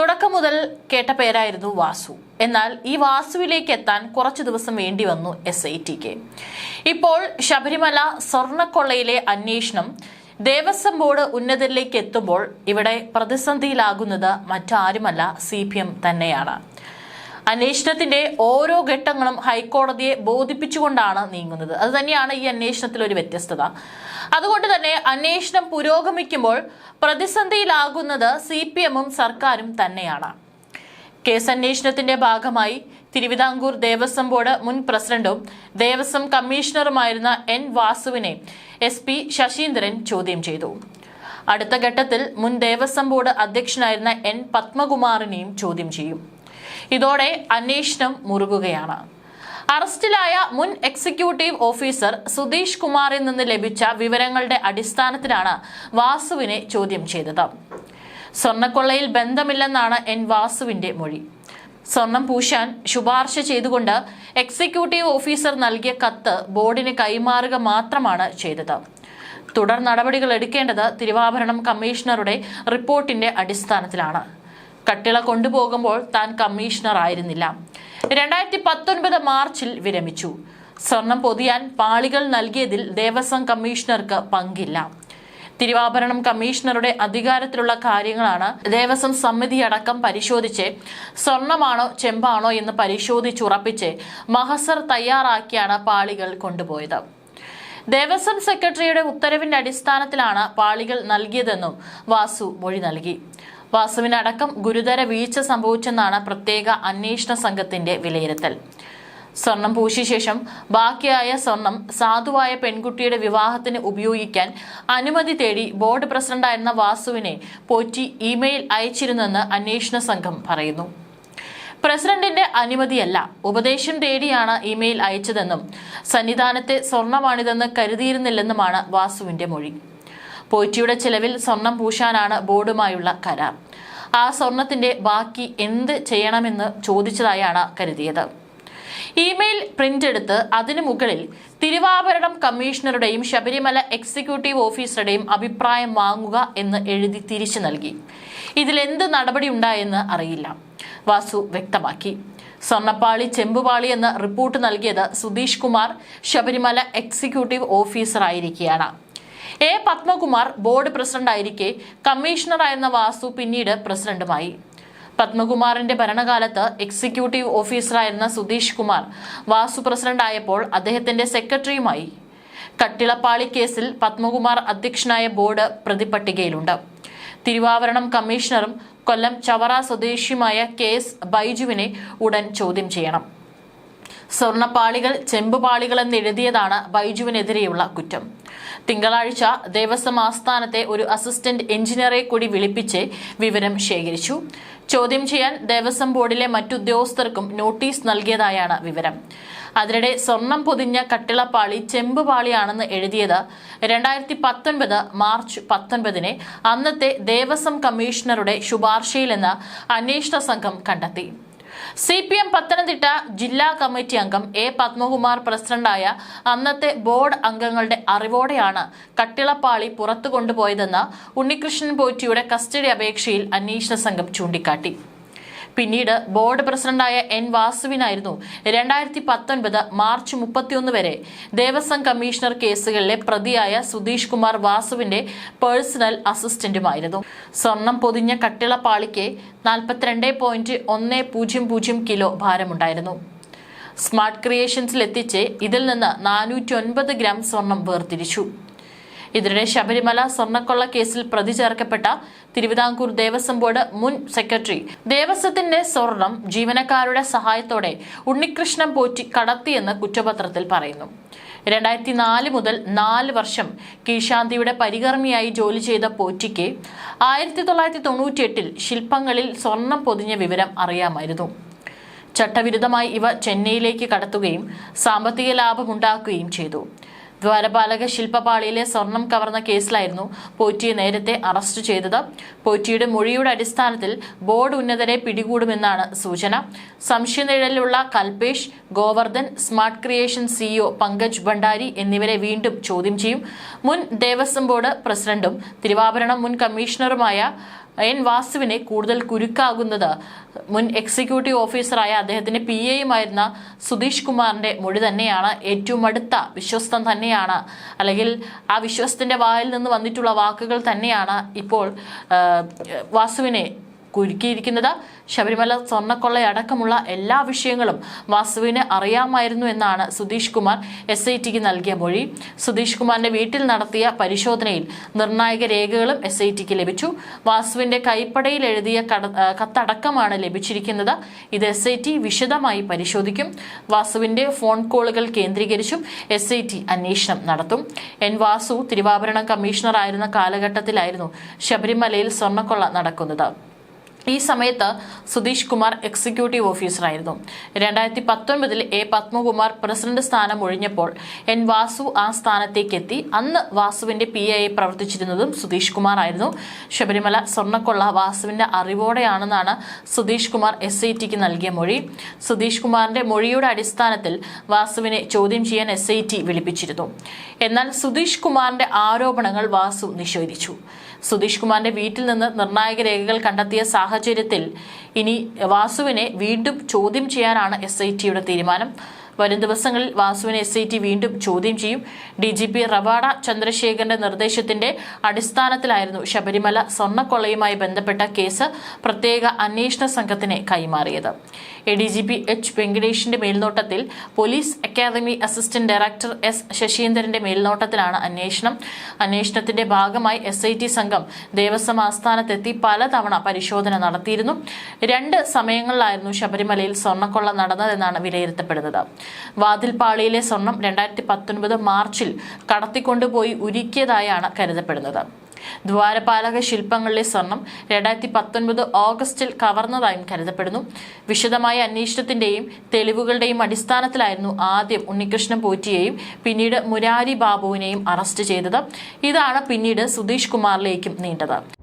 തുടക്കം മുതൽ കേട്ട പേരായിരുന്നു വാസു. എന്നാൽ ഈ വാസുവിലേക്ക് എത്താൻ കുറച്ചു ദിവസം വേണ്ടി വന്നു എസ് ഐ ടിക്ക് ഇപ്പോൾ ശബരിമല സ്വർണക്കൊള്ളയിലെ അന്വേഷണം ദേവസ്വം ബോർഡ് ഉന്നതരിലേക്ക് എത്തുമ്പോൾ ഇവിടെ പ്രതിസന്ധിയിലാകുന്നത് മറ്റാരുമല്ല സി തന്നെയാണ്. അന്വേഷണത്തിന്റെ ഓരോ ഘട്ടങ്ങളും ഹൈക്കോടതിയെ ബോധിപ്പിച്ചുകൊണ്ടാണ് നീങ്ങുന്നത്. അത് തന്നെയാണ് ഈ അന്വേഷണത്തിൽ ഒരു വ്യത്യസ്തത. അതുകൊണ്ട് തന്നെ അന്വേഷണം പുരോഗമിക്കുമ്പോൾ പ്രതിസന്ധിയിലാകുന്നത് സി പി എമ്മും സർക്കാരും തന്നെയാണ്. കേസ് അന്വേഷണത്തിന്റെ ഭാഗമായി തിരുവിതാംകൂർ ദേവസ്വം ബോർഡ് മുൻ പ്രസിഡന്റും ദേവസ്വം കമ്മീഷണറുമായിരുന്ന എൻ വാസുവിനെ എസ് പി ശശീന്ദ്രൻ ചോദ്യം ചെയ്തു. അടുത്ത ഘട്ടത്തിൽ മുൻ ദേവസ്വം ബോർഡ് അധ്യക്ഷനായിരുന്ന എൻ പത്മകുമാറിനെയും ചോദ്യം ചെയ്യും. ഇതോടെ അന്വേഷണം മുറുകുകയാണ്. അറസ്റ്റിലായ മുൻ എക്സിക്യൂട്ടീവ് ഓഫീസർ സുധീഷ് കുമാറിൽ നിന്ന് ലഭിച്ച വിവരങ്ങളുടെ അടിസ്ഥാനത്തിലാണ് വാസുവിനെ ചോദ്യം ചെയ്തത്. സ്വർണക്കൊള്ളയിൽ ബന്ധമില്ലെന്നാണ് എൻ വാസുവിന്റെ മൊഴി. സ്വർണം പൂശാൻ ശുപാർശ ചെയ്തുകൊണ്ട് എക്സിക്യൂട്ടീവ് ഓഫീസർ നൽകിയ കത്ത് ബോർഡിന് കൈമാറുക മാത്രമാണ് ചെയ്തത്. തുടർ നടപടികൾ എടുക്കേണ്ടത് തിരുവാഭരണം കമ്മീഷണറുടെ റിപ്പോർട്ടിന്റെ അടിസ്ഥാനത്തിലാണ്. കട്ടിള കൊണ്ടുപോകുമ്പോൾ താൻ കമ്മീഷണർ ആയിരുന്നില്ല. രണ്ടായിരത്തി പത്തൊൻപത് മാർച്ചിൽ വിരമിച്ചു. സ്വർണം പൊതിയാൻ പാളികൾ നൽകിയതിൽ ദേവസ്വം കമ്മീഷണർക്ക് പങ്കില്ല. തിരുവാഭരണം കമ്മീഷണറുടെ അധികാരത്തിലുള്ള കാര്യങ്ങളാണ് ദേവസ്വം സമിതി അടക്കം പരിശോധിച്ച് സ്വർണമാണോ ചെമ്പാണോ എന്ന് പരിശോധിച്ചുറപ്പിച്ച് മഹസർ തയ്യാറാക്കിയാണ് പാളികൾ കൊണ്ടുപോയത്. ദേവസ്വം സെക്രട്ടറിയുടെ ഉത്തരവിന്റെ അടിസ്ഥാനത്തിലാണ് പാളികൾ നൽകിയതെന്നും വാസു മൊഴി നൽകി. വാസുവിനടക്കം ഗുരുതര വീഴ്ച സംഭവിച്ചെന്നാണ് പ്രത്യേക അന്വേഷണ സംഘത്തിന്റെ വിലയിരുത്തൽ. സ്വർണം പൂശിയ ശേഷം ബാക്കിയായ സ്വർണം സാധുവായ പെൺകുട്ടിയുടെ വിവാഹത്തിന് ഉപയോഗിക്കാൻ അനുമതി തേടി ബോർഡ് പ്രസിഡന്റായിരുന്ന വാസുവിനെ പോറ്റി ഇമെയിൽ അയച്ചിരുന്നെന്ന് അന്വേഷണ സംഘം പറയുന്നു. പ്രസിഡന്റിന്റെ അനുമതിയല്ല ഉപദേശം തേടിയാണ് ഇമെയിൽ അയച്ചതെന്നും സന്നിധാനത്തെ സ്വർണമാണിതെന്ന് കരുതിയിരുന്നില്ലെന്നുമാണ് വാസുവിന്റെ മൊഴി. പോറ്റിയുടെ ചെലവിൽ സ്വർണം പൂശാനാണ് ബോർഡുമായുള്ള കരാർ. ആ സ്വർണത്തിന്റെ ബാക്കി എന്ത് ചെയ്യണമെന്ന് ചോദിച്ചതായാണ് കരുതിയത്. ഇമെയിൽ പ്രിന്റ് എടുത്ത് അതിനു മുകളിൽ തിരുവാഭരണം കമ്മീഷണറുടെയും ശബരിമല എക്സിക്യൂട്ടീവ് ഓഫീസറുടെയും അഭിപ്രായം വാങ്ങുക എന്ന് എഴുതി തിരിച്ചു നൽകി. ഇതിലെന്ത് നടപടി ഉണ്ടായെന്ന് അറിയില്ല. വാസു വ്യക്തമാക്കി. സ്വർണപ്പാളി ചെമ്പുപാളി എന്ന റിപ്പോർട്ട് നൽകിയത് സുധീഷ് കുമാർ ശബരിമല എക്സിക്യൂട്ടീവ് ഓഫീസർ ആയിരിക്കെയാണ് എ പത്മകുമാർ ബോർഡ് പ്രസിഡന്റായിരിക്കെ കമ്മീഷണറായിരുന്ന വാസു പിന്നീട് പ്രസിഡന്റുമായി. പത്മകുമാറിന്റെ ഭരണകാലത്ത് എക്സിക്യൂട്ടീവ് ഓഫീസറായിരുന്ന സുധീഷ് കുമാർ വാസു പ്രസിഡന്റായപ്പോൾ അദ്ദേഹത്തിന്റെ സെക്രട്ടറിയുമായി. കട്ടിളപ്പാളി കേസിൽ പത്മകുമാർ അധ്യക്ഷനായ ബോർഡ് പ്രതിപട്ടികയിലുണ്ട്. തിരുവാവരണം കമ്മീഷണറും കൊല്ലം ചവറ സ്വദേശിയുമായ കെ എസ് ബൈജുവിനെ ഉടൻ ചോദ്യം ചെയ്യണം. സ്വർണപ്പാളികൾ ചെമ്പുപാളികൾ എന്നെഴുതിയതാണ് ബൈജുവിനെതിരെയുള്ള കുറ്റം. തിങ്കളാഴ്ച ദേവസ്വം ആസ്ഥാനത്തെ ഒരു അസിസ്റ്റന്റ് എഞ്ചിനീയറെ കൂടി വിളിപ്പിച്ച് വിവരം ശേഖരിച്ചു. ചോദ്യം ചെയ്യാൻ ദേവസ്വം ബോർഡിലെ മറ്റുദ്യോഗസ്ഥർക്കും നോട്ടീസ് നൽകിയതായാണ് വിവരം. അതിനിടെ സ്വർണം പൊതിഞ്ഞ കട്ടിളപ്പാളി ചെമ്പുപാളിയാണെന്ന് എഴുതിയത് രണ്ടായിരത്തി പത്തൊൻപത് മാർച്ച് പത്തൊൻപതിന് അന്നത്തെ ദേവസ്വം കമ്മീഷണറുടെ ശുപാർശയിലെന്ന് അന്വേഷണ സംഘം കണ്ടെത്തി. സി പി എം പത്തനംതിട്ട ജില്ലാ കമ്മിറ്റി അംഗം എ പത്മകുമാർ പ്രസിഡന്റായ അന്നത്തെ ബോർഡ് അംഗങ്ങളുടെ അറിവോടെയാണ് കട്ടിളപ്പാളി പുറത്തു കൊണ്ടുപോയതെന്ന് ഉണ്ണികൃഷ്ണൻ പോറ്റിയുടെ കസ്റ്റഡി അപേക്ഷയിൽ അന്വേഷണ സംഘം ചൂണ്ടിക്കാട്ടി. പിന്നീട് ബോർഡ് പ്രസിഡന്റായ എൻ വാസുവിനായിരുന്നു രണ്ടായിരത്തി പത്തൊൻപത് മാർച്ച് മുപ്പത്തിയൊന്ന് വരെ ദേവസ്വം കമ്മീഷണർ കേസുകളിലെ പ്രതിയായ സുധീഷ് കുമാർ വാസുവിന്റെ പേഴ്സണൽ അസിസ്റ്റന്റുമായിരുന്നു. സ്വർണം പൊതിഞ്ഞ കട്ടിളപ്പാളിക്ക് നാൽപ്പത്തിരണ്ട് പോയിന്റ് ഒന്ന് പൂജ്യം പൂജ്യം കിലോ ഭാരമുണ്ടായിരുന്നു. സ്മാർട്ട് ക്രിയേഷൻസിലെത്തിച്ച് ഇതിൽ നിന്ന് നാനൂറ്റി ഒൻപത് ഗ്രാം സ്വർണം വേർതിരിച്ചു. ഇതിനിടെ ശബരിമല സ്വർണക്കൊള്ള കേസിൽ പ്രതി ചേർക്കപ്പെട്ട തിരുവിതാംകൂർ ദേവസ്വം ബോർഡ് മുൻ സെക്രട്ടറി. ദേവസ്വത്തിന്റെ സ്വർണം ജീവനക്കാരുടെ സഹായത്തോടെ ഉണ്ണികൃഷ്ണൻ പോറ്റി കടത്തിയെന്ന് കുറ്റപത്രത്തിൽ പറയുന്നു. രണ്ടായിരത്തി നാല് മുതൽ നാല് വർഷം കീശാന്തിയുടെ പരികർമ്മിയായി ജോലി ചെയ്ത പോറ്റിക്ക് ആയിരത്തി തൊള്ളായിരത്തി തൊണ്ണൂറ്റിയെട്ടിൽ ശില്പങ്ങളിൽ സ്വർണം പൊതിഞ്ഞ വിവരം അറിയാമായിരുന്നു. ചട്ടവിരുദ്ധമായി ഇവ ചെന്നൈയിലേക്ക് കടത്തുകയും സാമ്പത്തിക ലാഭമുണ്ടാക്കുകയും ചെയ്തു. ദ്വാരപാലക ശില്പപാളിയിലെ സ്വർണം കവർന്ന കേസിലായിരുന്നു പോറ്റിയെ നേരത്തെ അറസ്റ്റ് ചെയ്തത്. പോറ്റിയുടെ മൊഴിയുടെ അടിസ്ഥാനത്തിൽ ബോർഡ് ഉന്നതരെ പിടികൂടുമെന്നാണ് സൂചന. സംശയനിഴലിലുള്ള Kalpesh Govardhan smart creation CEO Pankaj Bhandari എന്നിവരെ വീണ്ടും ചോദ്യം ചെയ്യും. മുൻ ദേവസ്വം ബോർഡ് പ്രസിഡന്റും തിരുവാഭരണം മുൻ കമ്മീഷണറുമായ എൻ വാസുവിനെ കൂടുതൽ കുരുക്കാകുന്നത്. മുൻ എക്സിക്യൂട്ടീവ് ഓഫീസറായ അദ്ദേഹത്തിന്റെ പി എയുമായിരുന്ന സുധീഷ് കുമാറിന്റെ മൊഴി തന്നെയാണ് ഏറ്റവും അടുത്ത വിശ്വസ്തൻ തന്നെയാണ്. അല്ലെങ്കിൽ ആ വിശ്വസ്തന്റെ വായിൽ നിന്ന് വന്നിട്ടുള്ള വാക്കുകൾ തന്നെയാണ് ഇപ്പോൾ വാസുവിനെ കുരുക്കിയിരിക്കുന്നത്. ശബരിമല സ്വർണക്കൊള്ളയടക്കമുള്ള എല്ലാ വിഷയങ്ങളും വാസുവിന് അറിയാമായിരുന്നു എന്നാണ് സുധീഷ് കുമാർ എസ് ഐ ടിക്ക് നൽകിയ മൊഴി. സുധീഷ് കുമാറിന്റെ വീട്ടിൽ നടത്തിയ പരിശോധനയിൽ നിർണായക രേഖകളും എസ് ഐ ടിക്ക് ലഭിച്ചു. വാസുവിന്റെ കൈപ്പടയിൽ എഴുതിയ കത്തടക്കമാണ് ലഭിച്ചിരിക്കുന്നത്. ഇത് എസ് ഐ ടി വിശദമായി പരിശോധിക്കും. വാസുവിന്റെ ഫോൺ കോളുകൾ കേന്ദ്രീകരിച്ചും എസ് ഐ ടി അന്വേഷണം നടത്തും. എൻ വാസു തിരുവാഭരണം കമ്മീഷണറായിരുന്ന കാലഘട്ടത്തിലായിരുന്നു ശബരിമലയിൽ സ്വർണക്കൊള്ള നടക്കുന്നത്. ഈ സമയത്ത് സുധീഷ് കുമാർ എക്സിക്യൂട്ടീവ് ഓഫീസറായിരുന്നു. രണ്ടായിരത്തി പത്തൊൻപതിൽ എ പത്മകുമാർ പ്രസിഡന്റ് സ്ഥാനം ഒഴിഞ്ഞപ്പോൾ എൻ വാസു ആ സ്ഥാനത്തേക്ക് എത്തി അന്ന് വാസുവിന്റെ പി ഐ പ്രവർത്തിച്ചിരുന്നതും സുധീഷ് കുമാർ ആയിരുന്നു ശബരിമല സ്വർണക്കൊള്ള വാസുവിന്റെ അറിവോടെയാണെന്നാണ് സുധീഷ് കുമാർ എസ് ഐ ടിക്ക് നൽകിയ മൊഴി. സുധീഷ് കുമാറിന്റെ മൊഴിയുടെ അടിസ്ഥാനത്തിൽ വാസുവിനെ ചോദ്യം ചെയ്യാൻ എസ് ഐ ടി വിളിപ്പിച്ചിരുന്നു. എന്നാൽ സുധീഷ് കുമാറിന്റെ ആരോപണങ്ങൾ വാസു നിഷേധിച്ചു. സുധീഷ് കുമാറിന്റെ വീട്ടിൽ നിന്ന് നിർണായക രേഖകൾ കണ്ടെത്തിയ സാഹചര്യത്തിൽ ഇനി വാസുവിനെ വീണ്ടും ചോദ്യം ചെയ്യാനാണ് എസ് തീരുമാനം. വരും ദിവസങ്ങളിൽ വാസുവിനെ എസ് വീണ്ടും ചോദ്യം ചെയ്യും. ഡി ജി പി റവാഡ ചന്ദ്രശേഖരന്റെ നിർദ്ദേശത്തിന്റെ അടിസ്ഥാനത്തിലായിരുന്നു ശബരിമല സ്വർണക്കൊള്ളയുമായി ബന്ധപ്പെട്ട കേസ് പ്രത്യേക അന്വേഷണ സംഘത്തിന് കൈമാറിയത്. A D G P H വെങ്കടേഷിന്റെ മേൽനോട്ടത്തിൽ police academy assistant director S ശശീന്ദ്രന്റെ മേൽനോട്ടത്തിലാണ് അന്വേഷണം. അന്വേഷണത്തിന്റെ ഭാഗമായി എസ് ഐ ടി സംഘം ദേവസ്വം ആസ്ഥാനത്തെത്തി പലതവണ പരിശോധന നടത്തിയിരുന്നു. രണ്ട് സമയങ്ങളിലായിരുന്നു ശബരിമലയിൽ സ്വർണക്കൊള്ള നടന്നതെന്നാണ് വിലയിരുത്തപ്പെടുന്നത്. വാതിൽപ്പാളിയിലെ സ്വർണം രണ്ടായിരത്തി പത്തൊൻപത് മാർച്ചിൽ കടത്തിക്കൊണ്ടുപോയി ഉരുക്കിയതായാണ് കരുതപ്പെടുന്നത്. ദ്വാരപാലക ശില്പങ്ങളിലെ സ്വർണം രണ്ടായിരത്തി പത്തൊൻപത് ഓഗസ്റ്റിൽ കവർന്നതായും കരുതപ്പെടുന്നു. വിശദമായ അന്വേഷണത്തിന്റെയും തെളിവുകളുടെയും അടിസ്ഥാനത്തിലായിരുന്നു ആദ്യം ഉണ്ണികൃഷ്ണൻ പോറ്റിയെയും പിന്നീട് മുരാരി ബാബുവിനെയും അറസ്റ്റ് ചെയ്തത്. ഇതാണ് പിന്നീട് സുധീഷ് കുമാറിലേക്കും നീണ്ടത്.